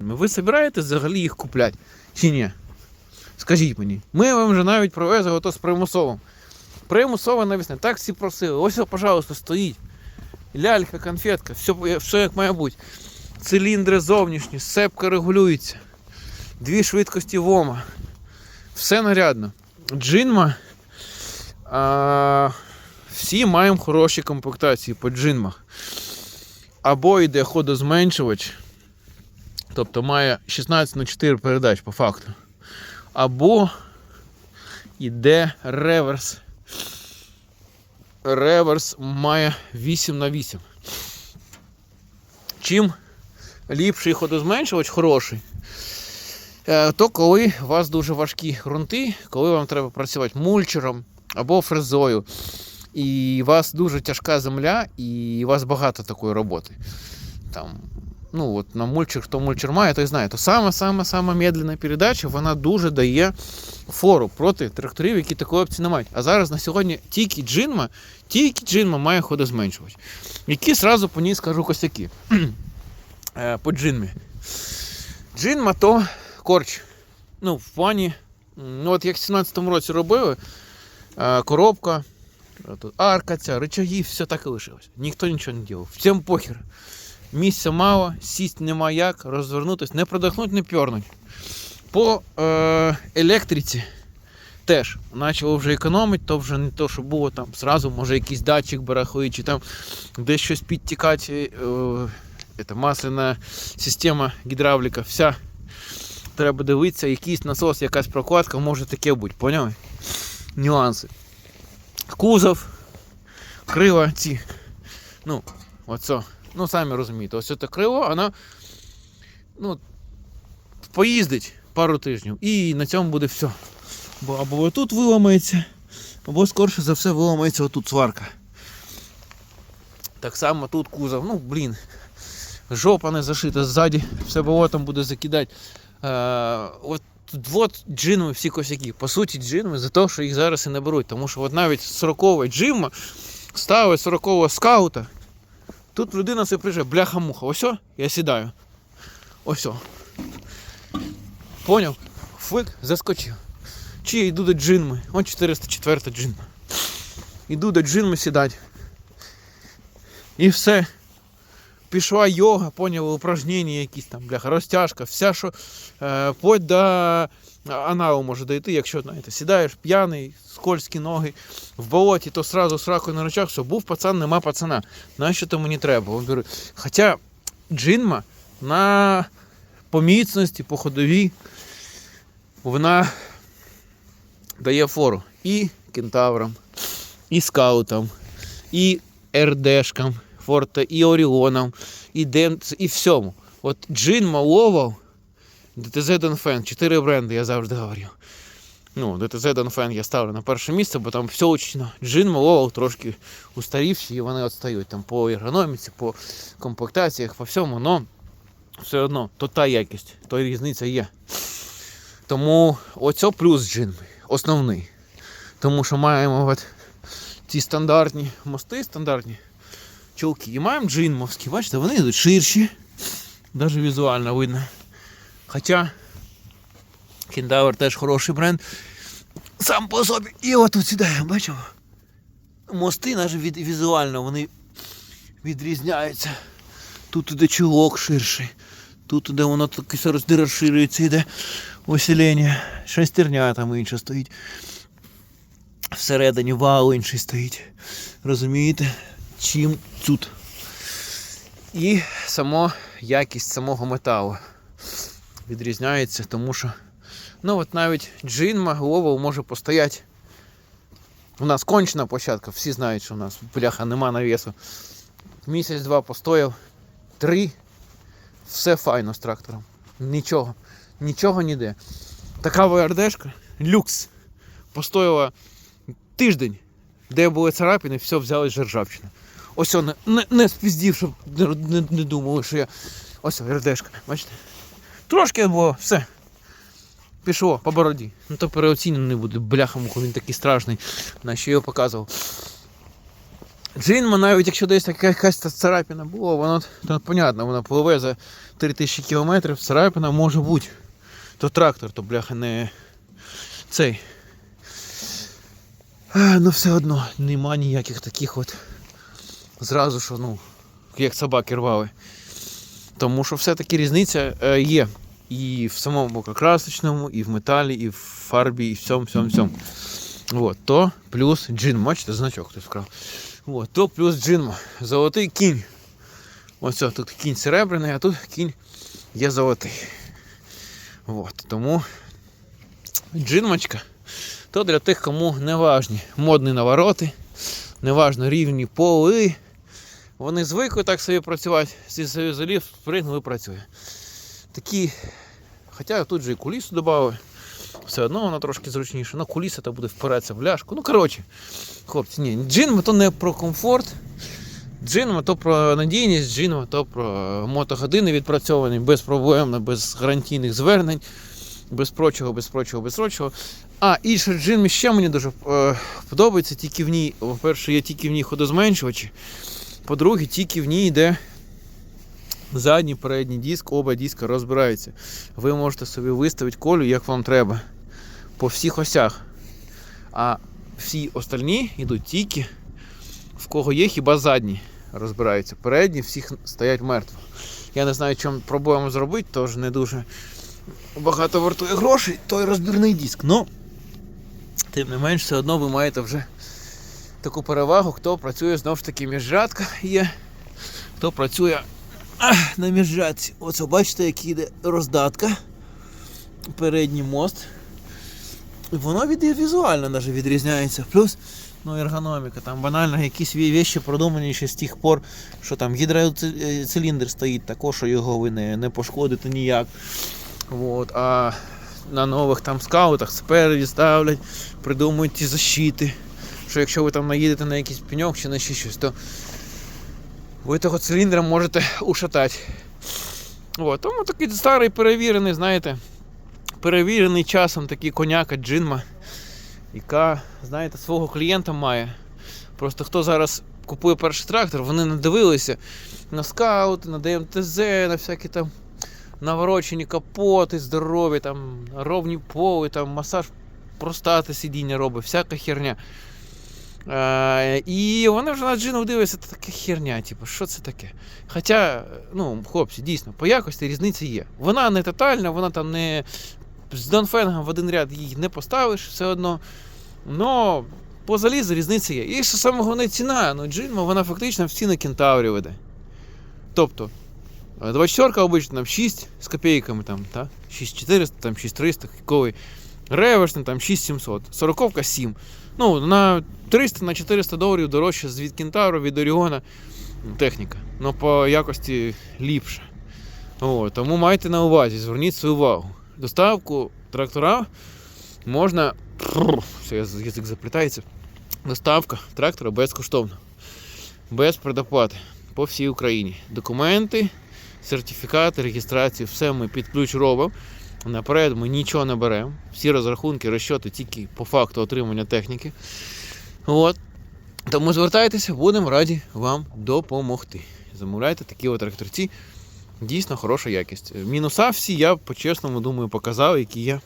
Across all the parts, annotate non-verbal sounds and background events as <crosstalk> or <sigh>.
Ви збираєтесь взагалі їх купляти чи ні? Скажіть мені. Ми вам вже навіть привезли ото з примусовим. Примусово навісне. Так всі просили. Ось, пожалуйста, стоїть. Лялька, конфетка, все, все як має бути. Циліндри зовнішні, сцепка регулюється. Дві швидкості ВОМа. Все нарядно. Джинма. А, всі маємо хороші комплектації по джинмах. Або йде ходозменшувач, тобто має 16 на 4 передач по факту. Або йде реверс. Реверс має 8 на 8. Чим ліпший ходозменшувач хороший, е, то коли у вас дуже важкі ґрунти, коли вам треба працювати мульчером або фрезою, і у вас дуже тяжка земля, і у вас багато такої роботи. Там, ну от на мульчер, хто мульчер має, той знає, то саме-саме-саме медленна передача, вона дуже дає фору проти тракторів, які такої опції не мають. А зараз на сьогодні тільки джинма, тільки джинма має ходозменшувач. Які сразу по ній скажу косяки. <clears throat> Е, по джинмі. Джинма то корч. Ну, в плані, ну от як в 17-му році робили, е, коробка, е, арка ця, рычаги, все так і лишилось. Ніхто нічого не робив. Всім похер. Місця мало, сість нема як, розвернутися, не продохнуть, не пьорнуть. По е, електриці теж почало вже економити, то вже не то, що було там зразу, може якийсь датчик барахлий, чи там десь щось підтікати. Е, це масляна система гідравліка, вся. Треба дивитися, якийсь насос, якась прокладка, може таке бути, поняли? Нюанси. Кузов, крила ці. Ну, оце. Ну, самі розумієте, ось це крило, воно ну, поїздить пару тижнів. І на цьому буде все. Бо або отут виламається, або скорше за все виламається отут сварка. Так само тут кузов, ну блін, жопа не зашита ззаді, все болотом буде закидати. Е, от, от джинми всі косяки. По суті, джинми за те, що їх зараз і не беруть. Тому що от навіть 40 джима ставить 40 скаута. Тут людина себе приїжджає, бляха-муха. Ось, я сідаю. Ось. Поняв? Флик, заскочив. Чи я йду до джинми. Ось 404 джинма. Йду до джинми сідати. І все. Пішла йога, поняли, упражнення якісь там, бляха, розтяжка, вся, що е, вплоть до аналу може дойти, якщо знаєте, сідаєш п'яний, скользкі ноги в болоті, то сразу з ракою на речах, все, був пацан, нема пацана. Нащо то мені треба? Хоча джинма на по міцності, по ходовій, вона дає фору і кентаврам, і скаутам, і РДшкам, Форте, і Оріонам, і Демц, і всьому. От Джинма, Ловал, DTZ Donfen, чотири бренди, я завжди говорю. Ну, DTZ Donfen я ставлю на перше місце, бо там все учно. Джинма, Ловал трошки устарівші, і вони відстають там по ергономіці, по комплектаціях, по всьому, но все одно, то та якість, то різниця є. Тому оце плюс джинми, основний. Тому що маємо от ці стандартні мости, стандартні чулки. І маємо джинмовські, бачите, вони йдуть ширші, навіть візуально видно. Хоча Кентавр теж хороший бренд. Сам по собі. І от тут сідає, бачимо. Мости навіть від, візуально вони відрізняються. Тут іде чулок ширший. Тут іде воно таке розширюється, йде усилення. Шестерня там інша стоїть. Всередині вал інший стоїть. Розумієте? Чим тут. І само якість самого металу відрізняється, тому що ну от навіть джинма Global може постояти. У нас кончена площадка, всі знають, що у нас бляха нема навісу. Місяць-два постояв, три, все файно з трактором. Нічого, нічого ніде. Така ВРДшка, люкс. Постояла тиждень, де були царапини, все взяли з ржавчини. Ось он, не, не спіздів, щоб не, не, не думали, що я. Ось РДшка, бачите? Трошки було, все. Пішло по бороді. Ну то переоцінено не буде. Бляха муха, він такий страшний. На що його показував. Джинма, навіть якщо десь така якась та царапина була, воно то понятно, воно пливе за 3000 кілометрів, царапина може бути. То трактор, то бляха не цей. Ну все одно нема ніяких таких от зразу що, ну, як собаки рвали. Тому що все-таки різниця е, є. І в самому бококрасочному, і в металі, і в фарбі, і в всьому, всьому, всьому. От, то плюс джин, бачите, значок хтось вкрав. От, то плюс джинма. Золотий кінь. Ось тут кінь серебряний, а тут кінь є золотий. От, тому джинмочка то для тих, кому не важні модні навороти, не важно рівні поли. Вони звикли так собі працювати, зі союзолів спригнули і працює. Такі, хоча тут же і кулісу додали, все одно воно трошки зручніше. Ну, куліса то буде впиратися в ляшку. Ну, коротше, хлопці, ні, джинма то не про комфорт. Джинма то про надійність, джинма то про мотогодини відпрацьовані безпроблемно, без гарантійних звернень, без прочого, без прочого, без прочого. А, інша джинмі ще мені дуже е, подобається, тільки в ній, по-перше, є тільки в ній ходозменшувачі. По-друге, тільки в ній йде задній передній диск, оба диска розбираються. Ви можете собі виставити колю, як вам треба, по всіх осях. А всі остальні йдуть тільки в кого є, хіба задні розбираються. Передні всіх стоять мертво. Я не знаю, чому пробуємо зробити, тож не дуже багато вартує грошей, той розбірний диск. Ну, тим не менш, все одно ви маєте вже таку перевагу, хто працює знову ж таки міжжатка є, хто працює на міжжатці. Оце бачите, який йде роздатка. Передній мост. І воно від, візуально навіть відрізняється. Плюс ну, ергономіка, там банально якісь вещі продумані ще з тих пор, що там гідроциліндр стоїть, також що його ви не, не пошкодите ніяк. Вот. А на нових там скаутах спереді ставлять, придумують ті защити. Що якщо ви там наїдете на якийсь пеньок чи на ще щось, то ви того циліндра можете ушатати. От. Тому такий старий перевірений, знаєте, перевірений часом такий коняка джинма, яка, знаєте, свого клієнта має. Просто хто зараз купує перший трактор, вони надивилися на скаути, на ДМТЗ, на всякі там наворочені капоти, здорові, там ровні поли, там масаж простати сидіння робить, всяка херня. Е, і вони вже на джину дивляться, це така херня, типу, що це таке? Хоча, ну, хлопці, дійсно, по якості різниця є. Вона не тотальна, вона там не з Донфенгом в один ряд її не поставиш все одно. Но по залізу різниця є. І що саме головне ціна, ну джинма, вона фактично в ціни кентаврів веде. Тобто, 24 обично там 6 з копійками, там, та? 6400, там 6300, кіковий. Реверсний там 6700, 40 7. Ну, на 300 на 400 доларів дорожче від Кентавру, від Оріона техніка. Ну, по якості ліпше. О, тому майте на увазі, зверніть свою увагу. Доставку трактора можна. Все, язик заплітається. Доставка трактора безкоштовна. Без предоплати по всій Україні. Документи, сертифікати, реєстрації, все ми під ключ робимо. Наперед ми нічого не беремо. Всі розрахунки, розчоти тільки по факту отримання техніки. От. Тому звертайтеся, будемо раді вам допомогти. Замовляйте такі от тракторці. Дійсно хороша якість. Мінуса всі я по-чесному думаю показав, які є.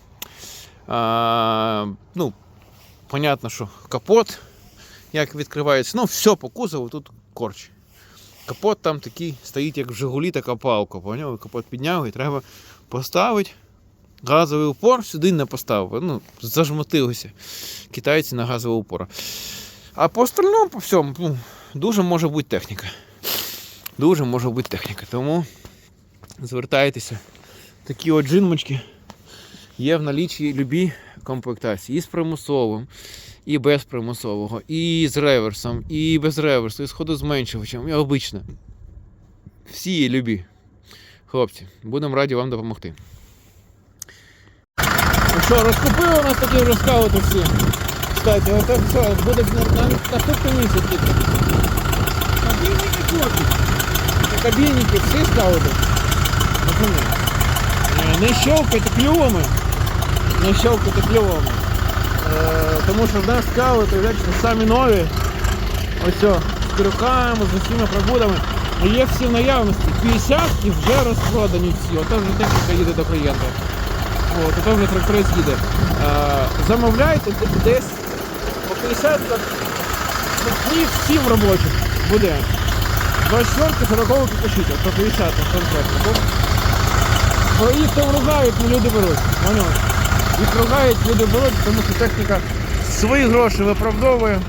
А, ну, понятно, що капот, як відкривається, ну, все по кузову, тут корч. Капот там такий стоїть, як в Жигулі, така палка. Поняв? Капот підняв і треба поставити. Газовий упор сюди не поставив. Ну, зажмотилися китайці на газовий упор. А по остальному, по всьому, ну, дуже може бути техніка. Дуже може бути техніка. Тому звертайтеся. Такі от джинмочки є в налічі любі комплектації. І з примусовим, і без примусового, і з реверсом, і без реверсу, і з ходозменшувачем, і обично. Всі є любі. Хлопці, будемо раді вам допомогти. Ну що, розкупили у нас такі вже скаути всі. Кстати, отак все, буде на, на наступний місяць тільки. Кабінники хлопці. Це кабінники, всі скаути. Пацани. Е, Не щелкайте клювами. Не щелкайте клювами. Е, тому що в нас скаути, бачите, самі нові. Ось о, з крюками, з усіма прибудами. Є всі в наявності. 50 вже розпродані всі. Ото вже техніка їде до клієнта. От, ото вже тракторець їде. Е, замовляйте десь по 50 за ну, днів 7 робочих буде. 24 40 пишіть, по 50 конкретно. Бо- Бо їх там ругають, ну люди беруть. Поняли? Їх ругають, люди беруть, тому що техніка свої гроші виправдовує.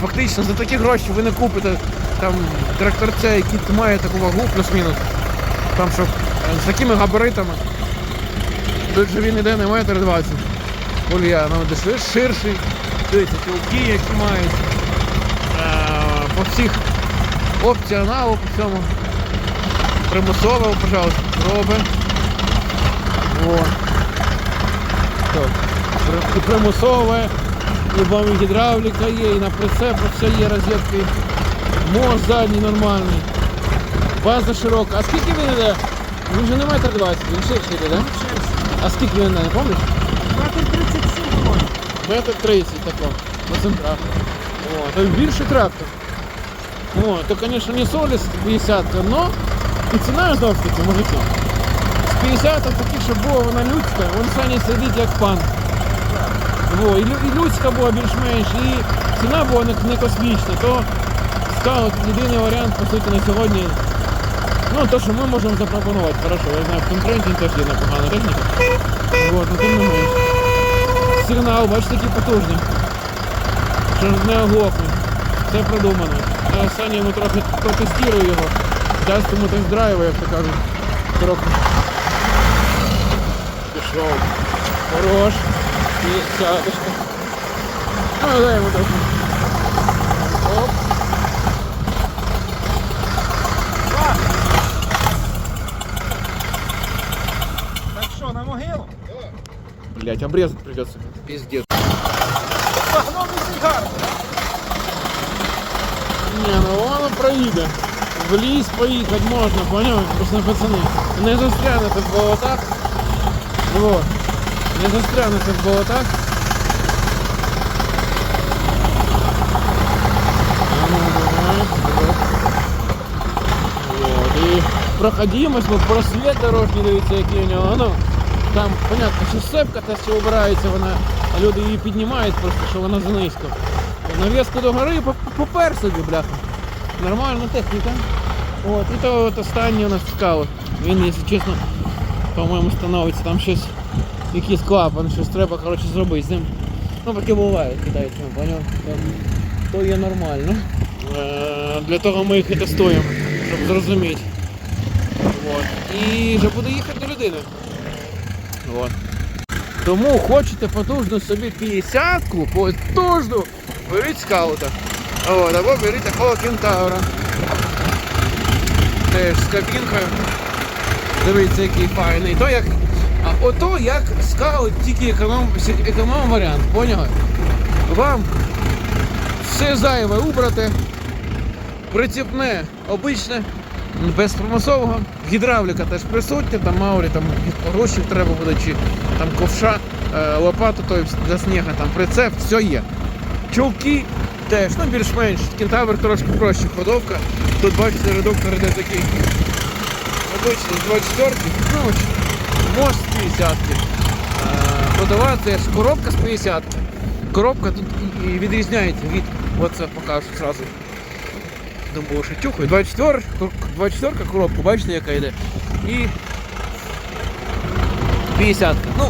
Фактично за такі гроші ви не купите там тракторця, який має таку вагу плюс-мінус. Там що е, з такими габаритами. Тут же він іде не метр двадцять. Олья, ну де ширший. Дивіться, тілки, які мають. Е, по всіх опціоналу по всьому. Примусово, пожалуйста, проби. О. І примусове, і гідравліка є, і на прицепах все є розетки. Мост задній нормальний. База широка. А скільки він іде? Він же не метр двадцять, він ширший йде, так? А скільки він іде, не пам'ятаєш? Метр 37 по-моєму. Метр 30 тако, по центрах. О, то більший трактор. О, то, конечно, не соліс 50, но і ціна знову ж таки, мужики. З 50 такі, що була вона людська, вон Саня сидить як пан. Во, і, лю- і людська була більш-менш, і ціна була не, не космічна, то скаут єдиний варіант, по суті, на сьогодні. Ну, то, що ми можемо запропонувати, хорошо, я знаю, в конкуренті теж є непогана техніка. Вот, ну тим не менш. Сигнал, бачите, який потужний. Що ж не оглохне. Все продумано. Я Саня йому трохи протестую його. Дасть йому тест-драйву, як то кажуть. Трохи. Пішов. Хорош. І сядочка. Ну, дай йому трохи. Оп. Так що, на могилу? Блять, обрезать придется. Пиздец. Погнав і сигар. Не, ну воно проїде. В ліс поїхати можна, поняв? Просто пацани. Не застрянете в болотах. Во. Не застрянете в болотах. А ну, давай, вперед. Вот. І проходимость, ну, просвіт дорожній, дивіться, який у нього. Ну, там, понятно, що сепка та що обирається, вона, а люди її піднімають просто, що вона занизько. Нав'язку до гори по- попер собі, бляха. Нормальна техніка. От, і то от останнє у нас цікаво. Він, якщо чесно, по-моєму, становиться там щось, якийсь клапан, щось треба коротше, зробити з ним. Ну таке буває китайцями, поняв? То є нормально. Е, для того ми їх і тестуємо, щоб зрозуміти. От. І вже буде їхати до людини. От. Тому хочете потужну собі 50-ку, потужну, беріть скаута. От, або беріть такого кентавра. Теж з кабінкою. Дивіться, який файний. То як, а ото як скаут, тільки економ, економ варіант, поняли? Вам все зайве убрати, приціпне, обичне, без примусового. Гідравліка теж присутня, там маурі, там гроші треба буде, чи там ковша, е, лопату той для снігу, там прицеп, все є. Чулки теж, ну більш-менш. Кентавр трошки проще ходовка. Тут бачите, редуктор іде такий обичний 24 ну, мост з 50 Ходова теж коробка з 50 Коробка тут і- відрізняється від, оце покажу зразу. Думаю, що тюхаю. 24, кор- 24 коробка, бачите, яка йде. І 50 Ну,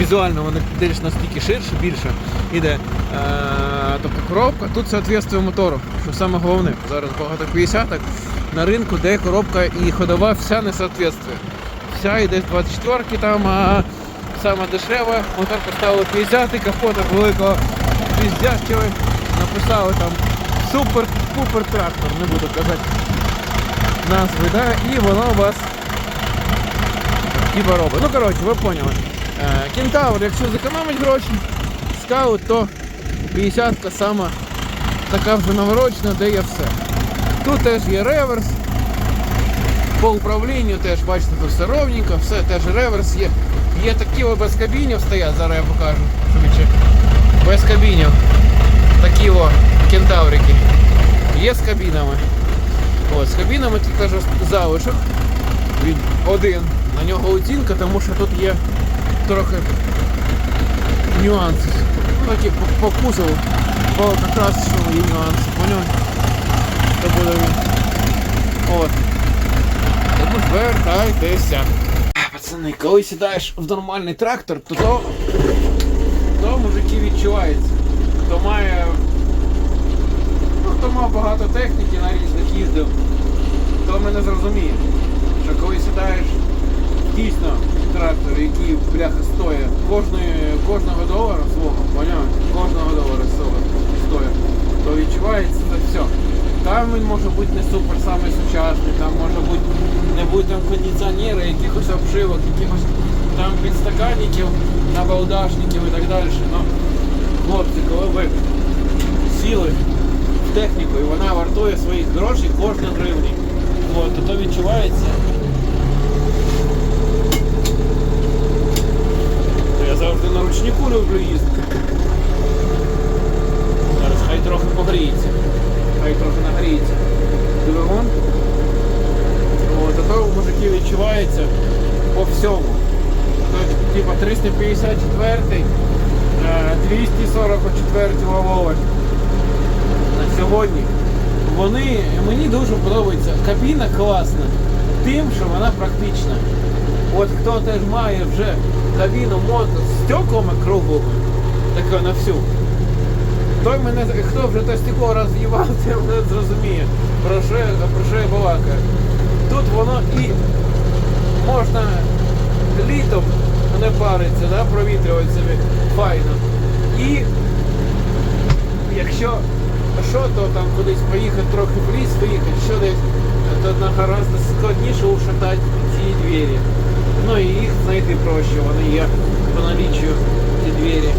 візуально вона десь настільки ширше, більше іде. Е, тобто коробка тут соответствує мотору, що саме головне. Зараз багато 50 на ринку, де коробка і ходова вся не соответствує. Вся йде з 24 там, а саме дешева, мотор поставили 50 капота великого піздящого, написали там супер пупер трактор, не буду казати назви, да? і воно у вас типа робить. Ну коротше, ви поняли. Е, Кентавр, якщо зекономить гроші, скаут, то 50-ка сама така вже наворочена, де є все. Тут теж є реверс. По управлінню теж, бачите, тут все ровненько, все теж реверс є. Є такі о, без кабінів стоять, зараз я покажу. Без кабінів. Такі о, кентаврики Є з кабінами. От, з кабінами теж залишок. Він один. На нього оцінка, тому що тут є трохи нюанси. Ну такі по, кузову, по якраз що є нюанси, поняв? То буде він. От. Тому звертайтеся. Пацани, коли сідаєш в нормальний трактор, то то, то мужики відчувається. Хто має. Ну, багато техніки на різних їздив, то мене зрозуміє, що коли сідаєш дійсно трактор, який бляха стоїть кожного долара свого, поняв? Кожного долара свого стоїть, то відчувається це все. Там він може бути не супер самий сучасний, там може бути не буде там кондиціонера, якихось обшивок, якихось там підстаканників, набалдашників і так далі. Ну, хлопці, коли ви сіли техніку і вона вартує своїх грошей кожна гривні, от, то, відчувається. Я завжди на ручнику люблю їздити. Зараз хай трохи погріється. Хай трохи нагріється. Двигун. А у мужиків відчувається по всьому. Тобто, типа 354, е, 244 Володь. Сьогодні. Вони, мені дуже подобається. Кабіна класна. Тим, що вона практична. От хто теж має вже кабіну мото з стеклами круглими, таке на всю. Той мене, хто вже то стекло роз'їбав, <laughs> той мене зрозуміє, про що, про що я балакаю. Тут воно і можна літом не париться, да, провітрювати собі файно. І якщо що, то там кудись поїхати, трохи в ліс виїхати, що десь, то на гораздо складніше ушатати ці двері. Ну і їх знайти проще, вони є по наліччю ці двері.